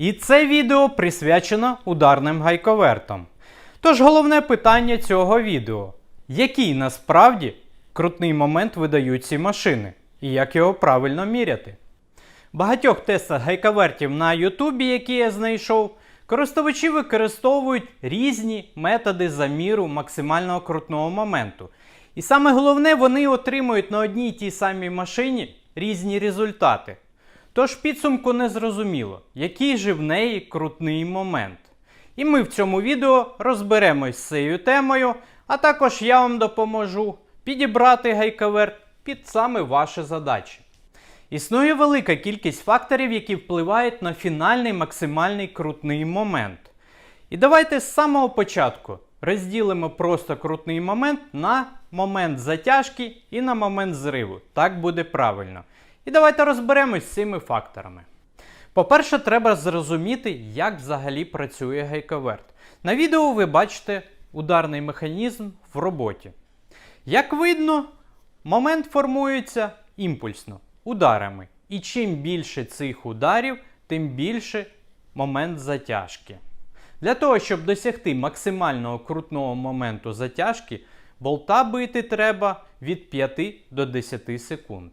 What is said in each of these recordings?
І це відео присвячено ударним гайковертам. Тож головне питання цього відео: який насправді крутний момент видають ці машини, і як його правильно міряти? В багатьох тестах гайковертів на Ютубі, які я знайшов, користувачі використовують різні методи заміру максимального крутного моменту. І саме головне, вони отримують на одній тій самій машині різні результати. Тож підсумку не зрозуміло, який же в неї крутний момент. І ми в цьому відео розберемось з цією темою, а також я вам допоможу підібрати гайковерт під саме ваші задачі. Існує велика кількість факторів, які впливають на фінальний максимальний крутний момент. І давайте з самого початку розділимо просто крутний момент на момент затяжки і на момент зриву. Так буде правильно. І давайте розберемось з цими факторами. По-перше, треба зрозуміти, як взагалі працює гайковерт. На відео ви бачите ударний механізм в роботі. Як видно, момент формується імпульсно, ударами. І чим більше цих ударів, тим більше момент затяжки. Для того, щоб досягти максимального крутного моменту затяжки, болта бити треба від 5 до 10 секунд.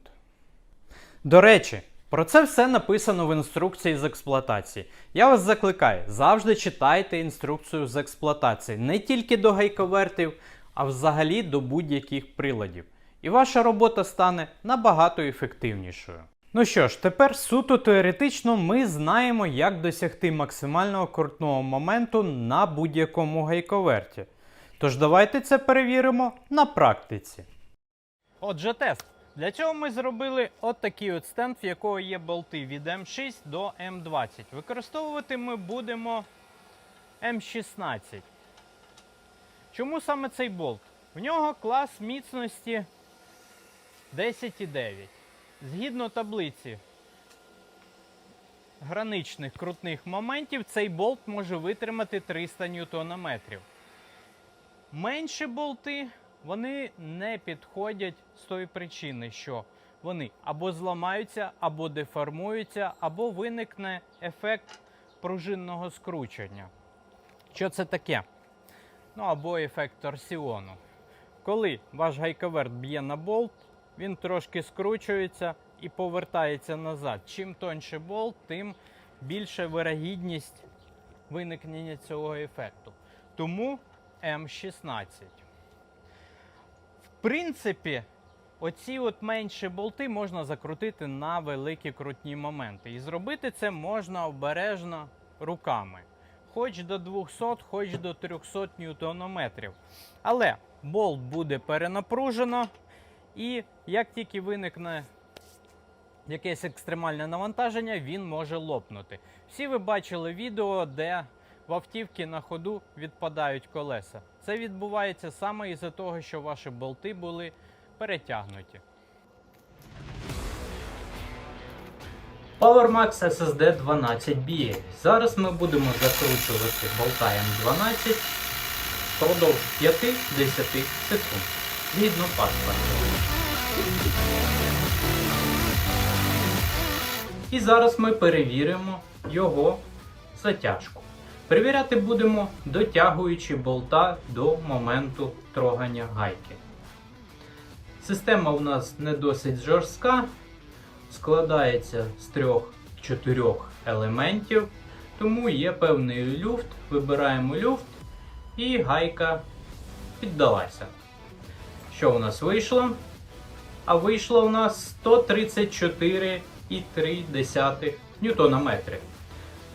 До речі, про це все написано в інструкції з експлуатації. Я вас закликаю, завжди читайте інструкцію з експлуатації не тільки до гайковертів, а взагалі до будь-яких приладів. І ваша робота стане набагато ефективнішою. Ну що ж, тепер суто теоретично ми знаємо, як досягти максимального крутного моменту на будь-якому гайковерті. Тож давайте це перевіримо на практиці. Отже, тест. Для цього ми зробили от от стенд, в якого є болти від М6 до М20. Використовувати ми будемо М16. Чому саме цей болт? В нього клас міцності 10,9. Згідно таблиці граничних крутних моментів, цей болт може витримати 300 Нм. Менші болти вони не підходять з тої причини, що вони або зламаються, або деформуються, або виникне ефект пружинного скручення. Що це таке? Ну або ефект торсіону. Коли ваш гайковерт б'є на болт, він трошки скручується і повертається назад. Чим тоньше болт, тим більша вирогідність виникнення цього ефекту. Тому М16. Принципі, оці от менші болти можна закрутити на великі крутні моменти. І зробити це можна обережно руками. Хоч до 200, хоч до 300 ньютонометрів. Але болт буде перенапружено, і як тільки виникне якесь екстремальне навантаження, він може лопнути. Всі ви бачили відео, де в автівки на ходу відпадають колеса. Це відбувається саме із-за того, що ваші болти були перетягнуті. PowerMax SSD 12BA. Зараз ми будемо закручувати болта М12 впродовж 5-10 секунд. Згідно паспорту. І зараз ми перевіримо його затяжку. Перевіряти будемо дотягуючи болта до моменту трогання гайки. Система у нас не досить жорстка, складається з 3-4 елементів, тому є певний люфт. Вибираємо люфт і гайка піддалася. Що у нас вийшло? А вийшло у нас 134,3 ньютонометри.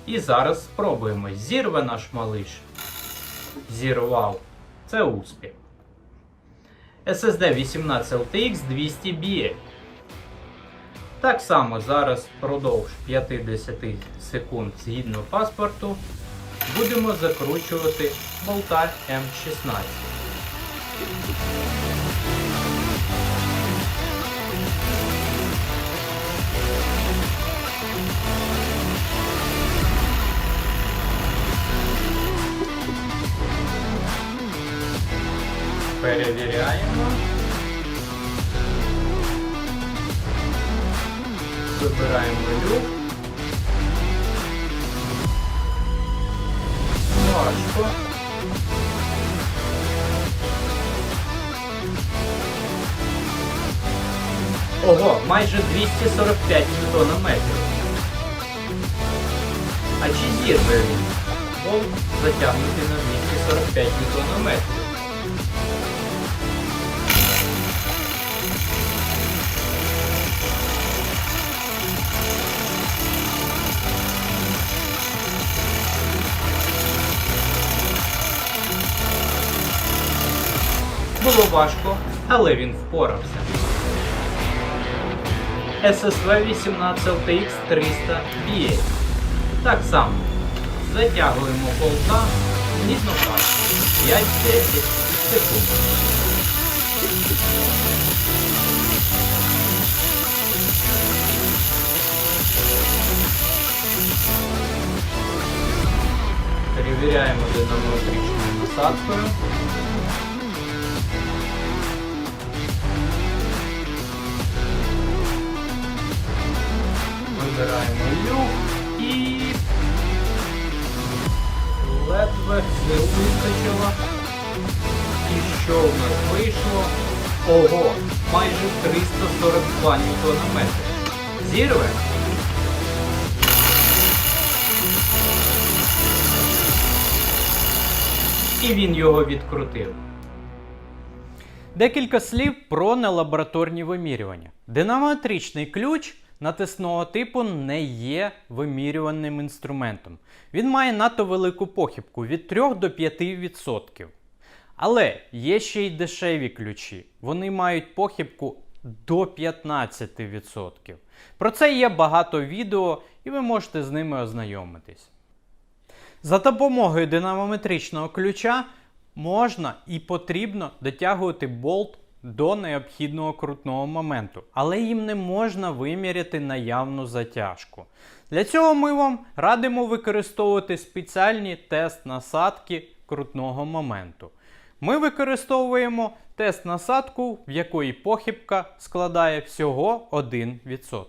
І зараз спробуємо. Зірве наш малиш. Зірвав. Це успіх. SSD 18 LTX 200 BA. Так само зараз впродовж 50 секунд згідно паспорту будемо закручувати болта М16. Перевіряємо. Вибираємо люк. Важко. Ого, майже 245 метрів. А чи зірве він? Болт затягнутий на 245 метрів. Було важко, але він впорався. SSV 18 LTX 300 BA. Так само. Затягуємо болта згідно факту 5-10 секунд. Перевіряємо динамометричною насадкою. Вибираємо люк і ледве сил вистачило. І що в нас вийшло? Ого, майже 342 ньютонометри. Зірве? І він його відкрутив. Декілька слів про нелабораторні вимірювання. Динамометричний ключ натисного типу не є вимірюваним інструментом. Він має надто велику похибку від 3 до 5%. Але є ще й дешеві ключі. Вони мають похибку до 15%. Про це є багато відео, і ви можете з ними ознайомитись. За допомогою динамометричного ключа можна і потрібно дотягувати болт до необхідного крутного моменту, але їм не можна виміряти наявну затяжку. Для цього ми вам радимо використовувати спеціальні тест насадки крутного моменту. Ми використовуємо тест насадку, в якої похибка складає всього 1%.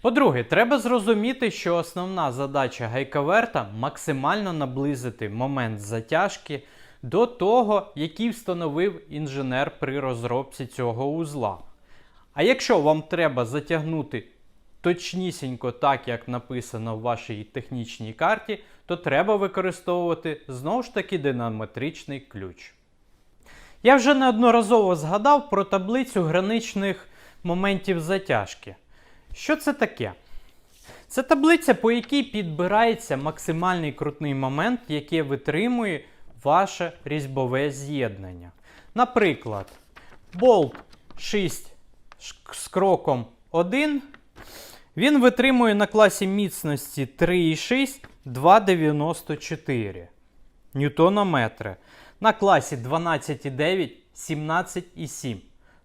По-друге, треба зрозуміти, що основна задача гайковерта максимально наблизити момент затяжки до того, який встановив інженер при розробці цього узла. А якщо вам треба затягнути точнісінько так, як написано в вашій технічній карті, то треба використовувати знову ж таки динамометричний ключ. Я вже неодноразово згадав про таблицю граничних моментів затяжки. Що це таке? Це таблиця, по якій підбирається максимальний крутний момент, який витримує ваше різьбове з'єднання. Наприклад, болт 6 з кроком 1. Він витримує на класі міцності 3,6 2,94 ньютонометри. На класі 12,9 17,7.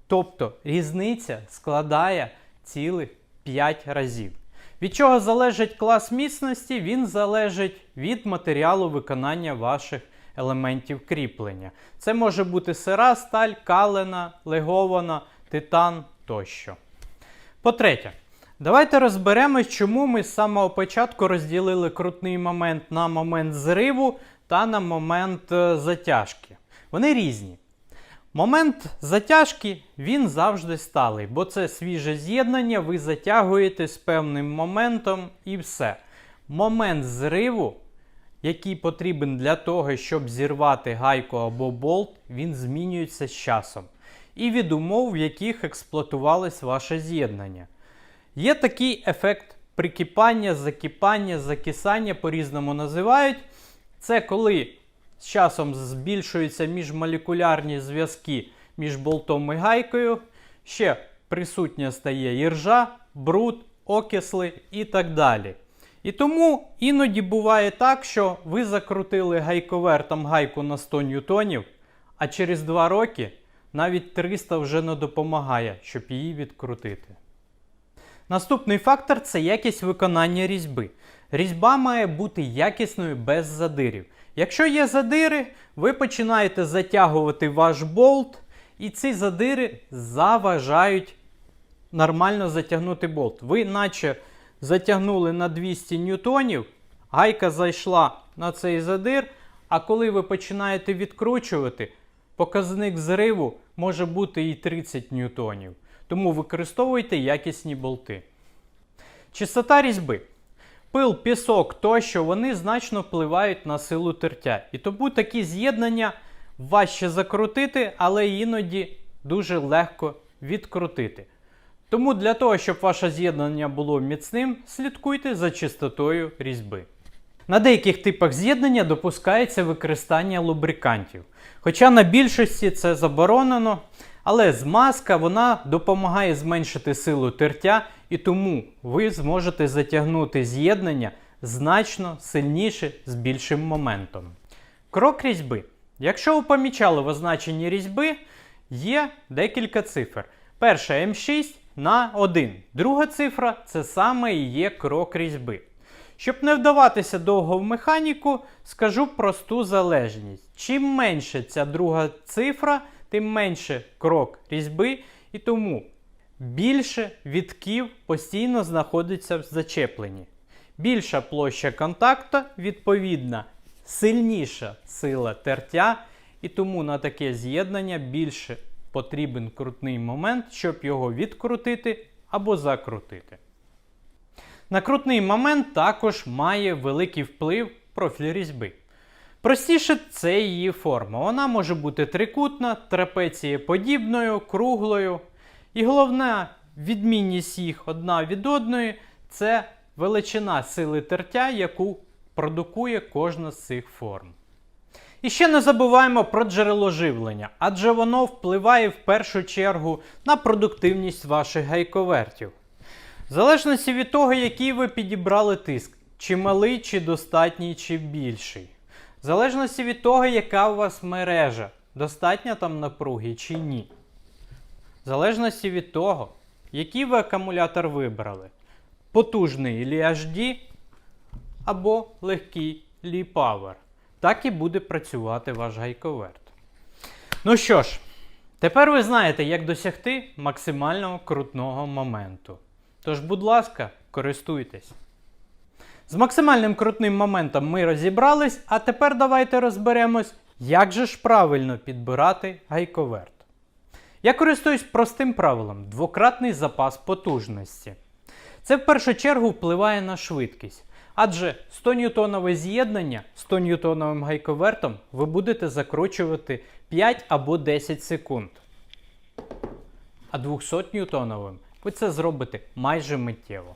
Тобто різниця складає цілих 5 разів. Від чого залежить клас міцності? Він залежить від матеріалу виконання ваших елементів кріплення. Це може бути сира сталь, калена, легована, титан тощо. По-третє, давайте розберемось, чому ми з самого початку розділили крутний момент на момент зриву та на момент е, затяжки. Вони різні. Момент затяжки він завжди сталий, бо це свіже з'єднання, ви затягуєте з певним моментом і все. Момент зриву, який потрібен для того, щоб зірвати гайку або болт, він змінюється з часом. І від умов, в яких експлуатувалось ваше з'єднання. Є такий ефект прикипання, закипання, закисання, по-різному називають. Це коли з часом збільшуються міжмолекулярні зв'язки між болтом і гайкою. Ще присутня стає іржа, бруд, окисли і так далі. І тому іноді буває так, що ви закрутили гайковертом гайку на 100 ньютонів, а через 2 роки навіть 300 вже не допомагає, щоб її відкрутити. Наступний фактор це якість виконання різьби. Різьба має бути якісною без задирів. Якщо є задири, ви починаєте затягувати ваш болт, і ці задири заважають нормально затягнути болт. Ви, наче затягнули на 200 ньютонів, гайка зайшла на цей задир, а коли ви починаєте відкручувати, показник зриву може бути і 30 ньютонів. тому використовуйте якісні болти. Чистота різьби. Пил, пісок тощо вони значно впливають на силу тертя. І тому такі з'єднання важче закрутити, але іноді дуже легко відкрутити. Тому для того, щоб ваше з'єднання було міцним, слідкуйте за чистотою різьби. На деяких типах з'єднання допускається використання лубрикантів. Хоча на більшості це заборонено, але змазка вона допомагає зменшити силу тертя, і тому ви зможете затягнути з'єднання значно сильніше з більшим моментом. Крок різьби. Якщо ви помічали в означенні різьби, є декілька цифр. Перша М6 на 1. Друга цифра це саме і є крок різьби. Щоб не вдаватися довго в механіку, скажу просту залежність. Чим менше ця друга цифра, тим менше крок різьби, і тому більше вітків постійно знаходиться в зачепленні. Більша площа контакту, відповідна, сильніша сила тертя, і тому на таке з'єднання більше потрібен крутний момент, щоб його відкрутити або закрутити. Накрутний момент також має великий вплив профіль різьби. Простіше це її форма. Вона може бути трикутна, трапецієподібною, круглою. І головна відмінність їх одна від одної це величина сили тертя, яку продукує кожна з цих форм. І ще не забуваємо про джерело живлення, адже воно впливає в першу чергу на продуктивність ваших гайковертів. В залежності від того, який ви підібрали тиск, чи малий, чи достатній, чи більший. В залежності від того, яка у вас мережа, достатня там напруги чи ні. В залежності від того, який ви акумулятор вибрали. Потужний LHD або легкий Li Power. Так і буде працювати ваш гайковерт. Ну що ж, тепер ви знаєте, як досягти максимального крутного моменту. Тож, будь ласка, користуйтесь. З максимальним крутним моментом ми розібрались, а тепер давайте розберемось, як же ж правильно підбирати гайковерт. Я користуюсь простим правилом двократний запас потужності. Це в першу чергу впливає на швидкість. Адже 100 ньютонове з'єднання 100 ньютоновим гайковертом ви будете закручувати 5 або 10 секунд. А 200 ньютоновим ви це зробите майже миттєво.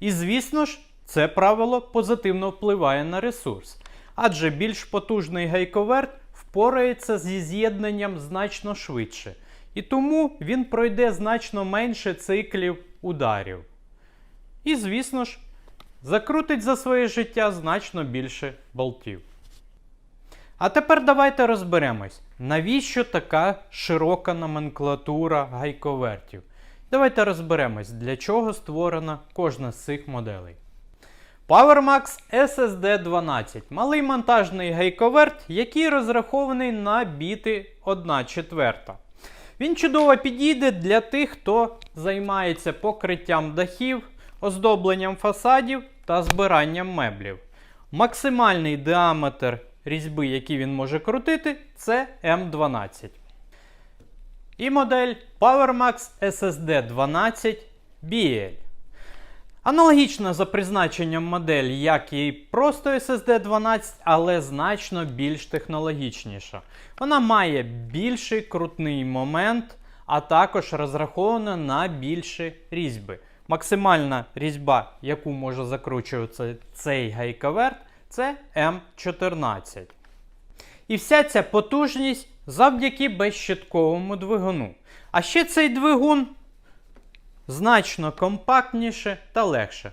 І звісно ж, це правило позитивно впливає на ресурс. Адже більш потужний гайковерт впорається зі з'єднанням значно швидше. І тому він пройде значно менше циклів ударів. І, звісно ж, закрутить за своє життя значно більше болтів. А тепер давайте розберемось, навіщо така широка номенклатура гайковертів. Давайте розберемось, для чого створена кожна з цих моделей. PowerMax SSD 12 малий монтажний гайковерт, який розрахований на біти 1 четверта. Він чудово підійде для тих, хто займається покриттям дахів, оздобленням фасадів та збиранням меблів. Максимальний діаметр різьби, який він може крутити, це М12. І модель PowerMax SSD 12 BL. Аналогічна за призначенням модель, як і просто SSD 12, але значно більш технологічніша. Вона має більший крутний момент, а також розрахована на більші різьби. Максимальна різьба, яку може закручувати цей гайковерт, це М14. І вся ця потужність завдяки безщитковому двигуну. А ще цей двигун значно компактніше та легше.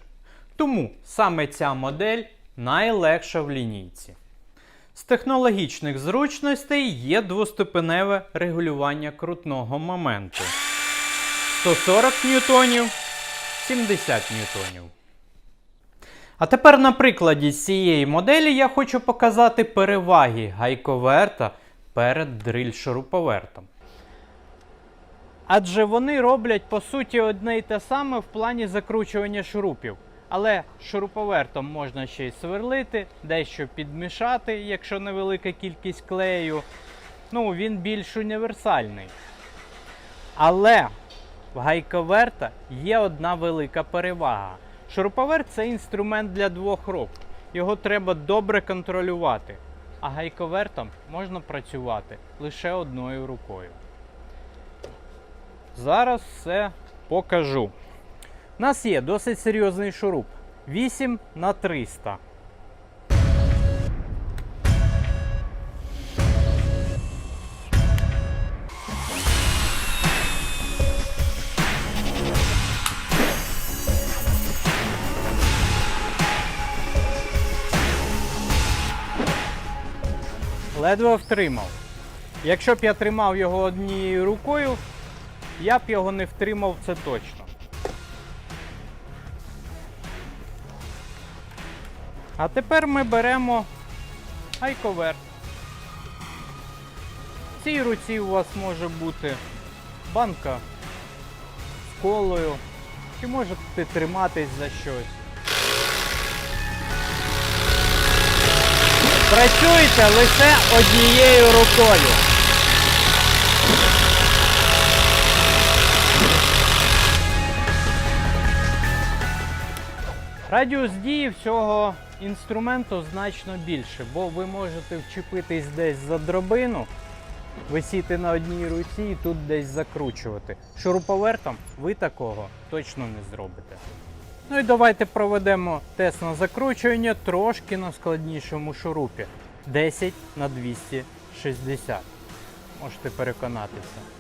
Тому саме ця модель найлегша в лінійці. З технологічних зручностей є двоступеневе регулювання крутного моменту. 140 ньютонів, 70 ньютонів. А тепер на прикладі цієї моделі я хочу показати переваги гайковерта перед дриль-шуруповертом. Адже вони роблять по суті одне й те саме в плані закручування шурупів. Але шуруповертом можна ще й сверлити, дещо підмішати, якщо невелика кількість клею. Ну, він більш універсальний. Але В гайковерта є одна велика перевага. Шуруповерт це інструмент для двох рук. Його треба добре контролювати. А гайковертом можна працювати лише одною рукою. Зараз все покажу. У нас є досить серйозний шуруп 8 на 300. Ледве втримав. Якщо б я тримав його однією рукою, я б його не втримав, це точно. А тепер ми беремо айковерт. В цій руці у вас може бути банка з колою, чи можете триматись за щось. Працюйте лише однією рукою. Радіус дії всього інструменту значно більше, бо ви можете вчепитись десь за дробину, висіти на одній руці і тут десь закручувати. Шуруповертом ви такого точно не зробите. Ну і давайте проведемо тест на закручування трошки на складнішому шурупі. 10 на 260. Можете переконатися.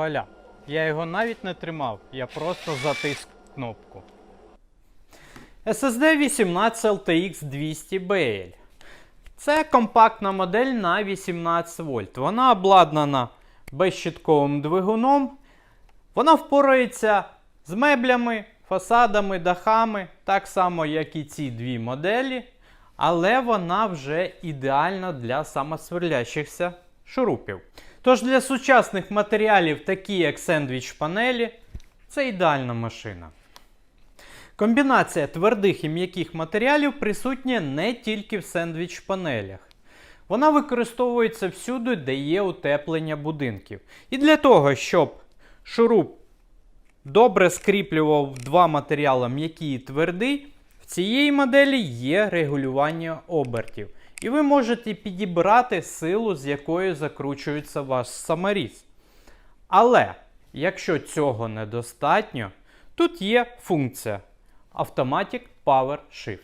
Вуаля. Я його навіть не тримав, я просто затиск кнопку. SSD 18 LTX 200BL. Це компактна модель на 18 вольт. Вона обладнана безщитковим двигуном. Вона впорається з меблями, фасадами, дахами, так само, як і ці дві моделі. Але вона вже ідеальна для самосверлящихся шурупів. Тож для сучасних матеріалів, такі як сендвіч панелі, це ідеальна машина. Комбінація твердих і м'яких матеріалів присутня не тільки в сендвіч панелях. Вона використовується всюди, де є утеплення будинків. І для того, щоб шуруп добре скріплював два матеріали м'який і твердий, в цієї моделі є регулювання обертів. І ви можете підібрати силу, з якою закручується ваш саморіз. Але, якщо цього недостатньо, тут є функція Automatic Power Shift.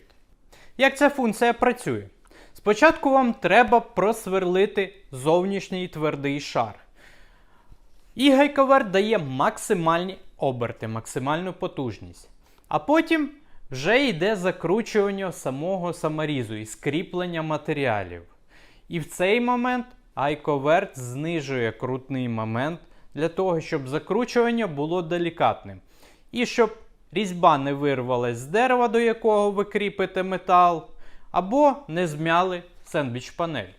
Як ця функція працює? Спочатку вам треба просверлити зовнішній твердий шар. І гайковерт дає максимальні оберти, максимальну потужність. А потім вже йде закручування самого саморізу і скріплення матеріалів. І в цей момент айковерт знижує крутний момент для того, щоб закручування було делікатним. І щоб різьба не вирвалась з дерева, до якого ви кріпите метал, або не змяли сендвіч панель.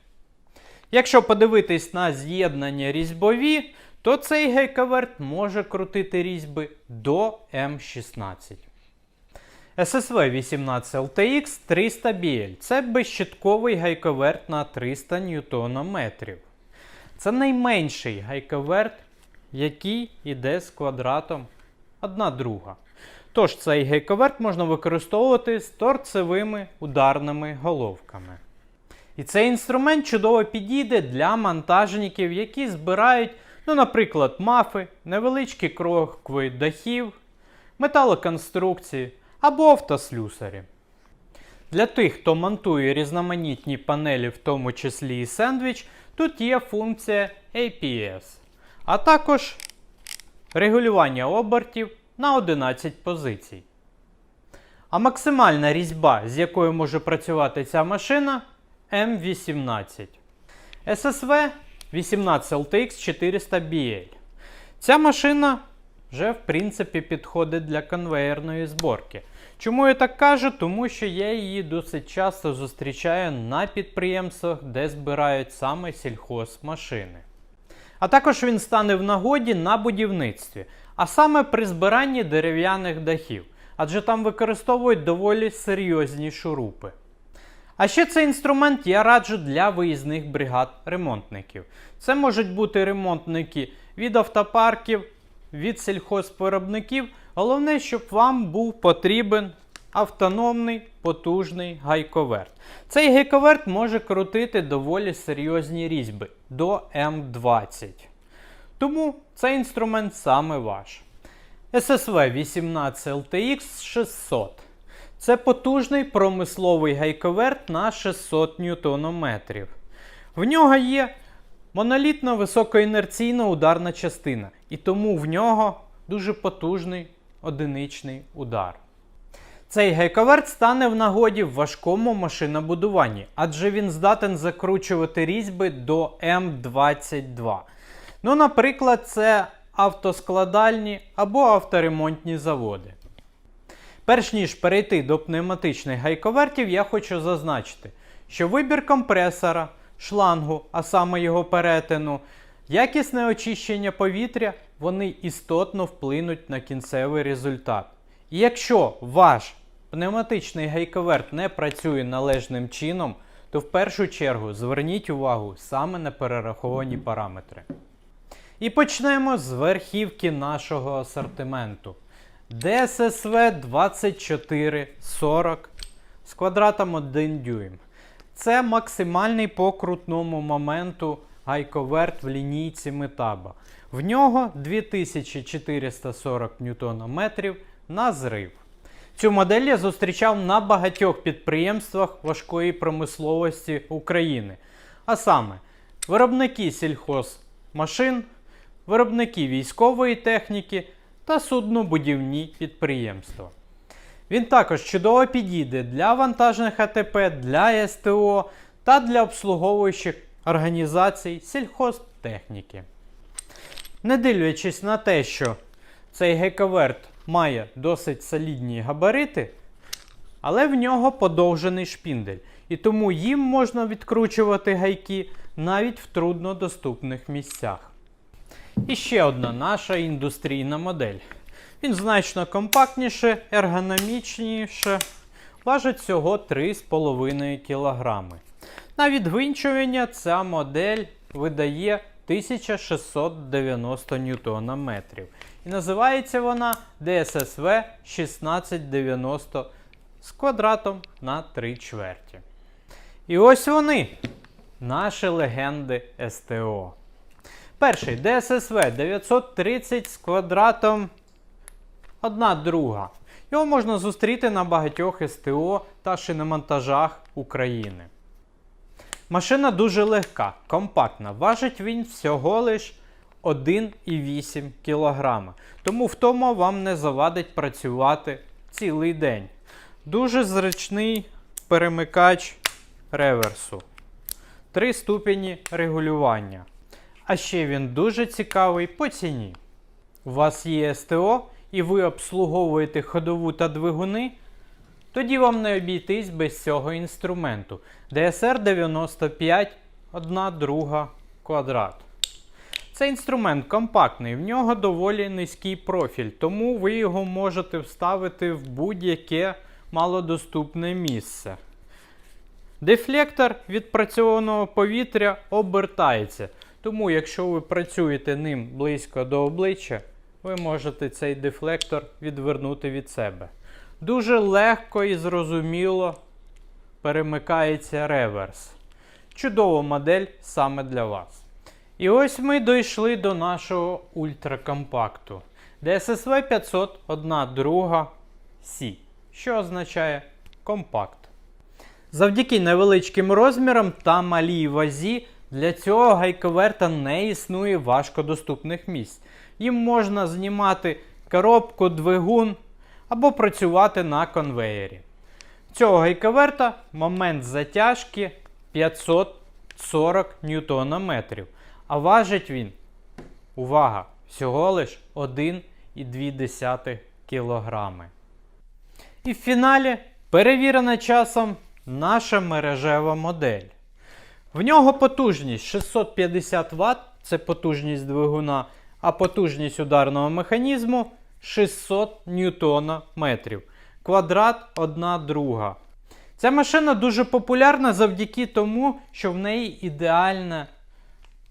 Якщо подивитись на з'єднання різьбові, то цей гайковерт може крутити різьби до М16. SSV 18 LTX 300 BL. Це безщитковий гайковерт на 300 Нм. Це найменший гайковерт, який йде з квадратом 1 друга. Тож цей гайковерт можна використовувати з торцевими ударними головками. І цей інструмент чудово підійде для монтажників, які збирають, ну, наприклад, мафи, невеличкі крокви дахів, металоконструкції або автослюсарі. Для тих, хто монтує різноманітні панелі, в тому числі і сендвіч, тут є функція APS, а також регулювання обертів на 11 позицій. А максимальна різьба, з якою може працювати ця машина М18. SSV 18 LTX 400 BL. Ця машина вже, в принципі, підходить для конвеєрної зборки. Чому я так кажу? Тому що я її досить часто зустрічаю на підприємствах, де збирають саме сільхозмашини. А також він стане в нагоді на будівництві, а саме при збиранні дерев'яних дахів, адже там використовують доволі серйозні шурупи. А ще цей інструмент я раджу для виїзних бригад ремонтників. Це можуть бути ремонтники від автопарків, від сільхозвиробників. Головне, щоб вам був потрібен автономний потужний гайковерт. Цей гайковерт може крутити доволі серйозні різьби до М20. Тому цей інструмент саме ваш. SSV 18 LTX 600. Це потужний промисловий гайковерт на 600 Нм. В нього є монолітна високоінерційна ударна частина, і тому в нього дуже потужний одиничний удар. Цей гайковерт стане в нагоді в важкому машинобудуванні, адже він здатен закручувати різьби до М22. Ну, наприклад, це автоскладальні або авторемонтні заводи. Перш ніж перейти до пневматичних гайковертів, я хочу зазначити, що вибір компресора, шлангу, а саме його перетину, якісне очищення повітря, вони істотно вплинуть на кінцевий результат. І якщо ваш пневматичний гайковерт не працює належним чином, то в першу чергу зверніть увагу саме на перераховані параметри. І почнемо з верхівки нашого асортименту. DSSV 2440 з квадратом 1 дюйм. Це максимальний по крутному моменту гайковерт в лінійці Метаба. В нього 2440 Нм на зрив. Цю модель я зустрічав на багатьох підприємствах важкої промисловості України. А саме, виробники сільхозмашин, виробники військової техніки та суднобудівні підприємства. Він також чудово підійде для вантажних АТП, для СТО та для обслуговуючих організацій сільхозтехніки. Не дивлячись на те, що цей гековерт має досить солідні габарити, але в нього подовжений шпіндель. І тому їм можна відкручувати гайки навіть в труднодоступних місцях. І ще одна наша індустрійна модель. Він значно компактніше, ергономічніше, важить всього 3,5 кг. На відгвинчування ця модель видає 1690 Нм. І називається вона DSSV 1690 з квадратом на 3 чверті. І ось вони, наші легенди СТО. Перший DSSV 930 з квадратом 1 друга. Його можна зустріти на багатьох СТО та шиномонтажах України. Машина дуже легка, компактна. Важить він всього лиш 1,8 кг. Тому втома вам не завадить працювати цілий день. Дуже зручний перемикач реверсу. Три ступені регулювання. А ще він дуже цікавий по ціні. У вас є СТО і ви обслуговуєте ходову та двигуни, тоді вам не обійтись без цього інструменту. DSR 95 1 друга квадрат. Цей інструмент компактний, в нього доволі низький профіль, тому ви його можете вставити в будь-яке малодоступне місце. Дефлектор відпрацьованого повітря обертається. Тому, якщо ви працюєте ним близько до обличчя, ви можете цей дефлектор відвернути від себе. Дуже легко і зрозуміло перемикається реверс. Чудова модель саме для вас. І ось ми дійшли до нашого ультракомпакту. DSSV 500 1 друга C, що означає компакт. Завдяки невеличким розмірам та малій вазі для цього гайковерта не існує важкодоступних місць. Їм можна знімати коробку, двигун або працювати на конвеєрі. Цього гайковерта момент затяжки 40 ньютонометрів. А важить він, увага, всього лиш 1,2 кілограми. І в фіналі перевірена часом наша мережева модель. В нього потужність 650 Вт, це потужність двигуна, а потужність ударного механізму 600 ньютона метрів. Квадрат 1 друга. Ця машина дуже популярна завдяки тому, що в неї ідеальне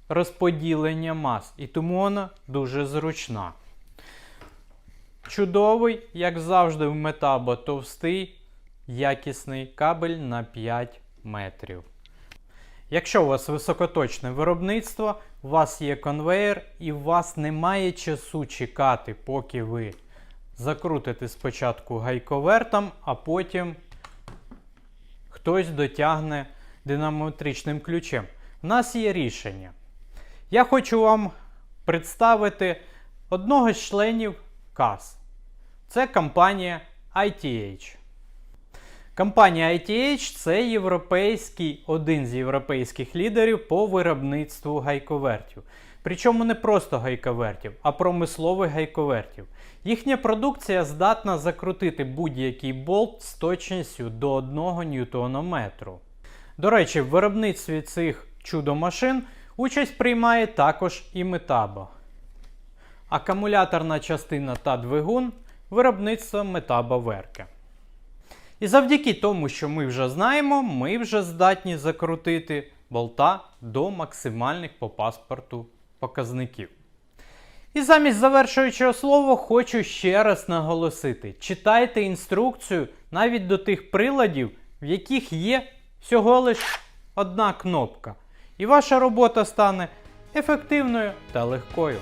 розподілення мас, і тому вона дуже зручна. Чудовий, як завжди, в метабо товстий, якісний кабель на 5 метрів. Якщо у вас високоточне виробництво, у вас є конвейер і у вас немає часу чекати, поки ви закрутите спочатку гайковертом, а потім хтось дотягне динамометричним ключем. У нас є рішення. Я хочу вам представити одного з членів КАС. Це компанія ITH. Компанія ITH це європейський, один з європейських лідерів по виробництву гайковертів. Причому не просто гайковертів, а промислових гайковертів. Їхня продукція здатна закрутити будь-який болт з точністю до 1 ньютонометру. До речі, в виробництві цих чудо-машин участь приймає також і Метабо. Акумуляторна частина та двигун виробництва Метабо Верке. І завдяки тому, що ми вже знаємо, ми вже здатні закрутити болта до максимальних по паспорту показників. І замість завершуючого слова хочу ще раз наголосити: читайте інструкцію навіть до тих приладів, в яких є всього лиш одна кнопка. І ваша робота стане ефективною та легкою.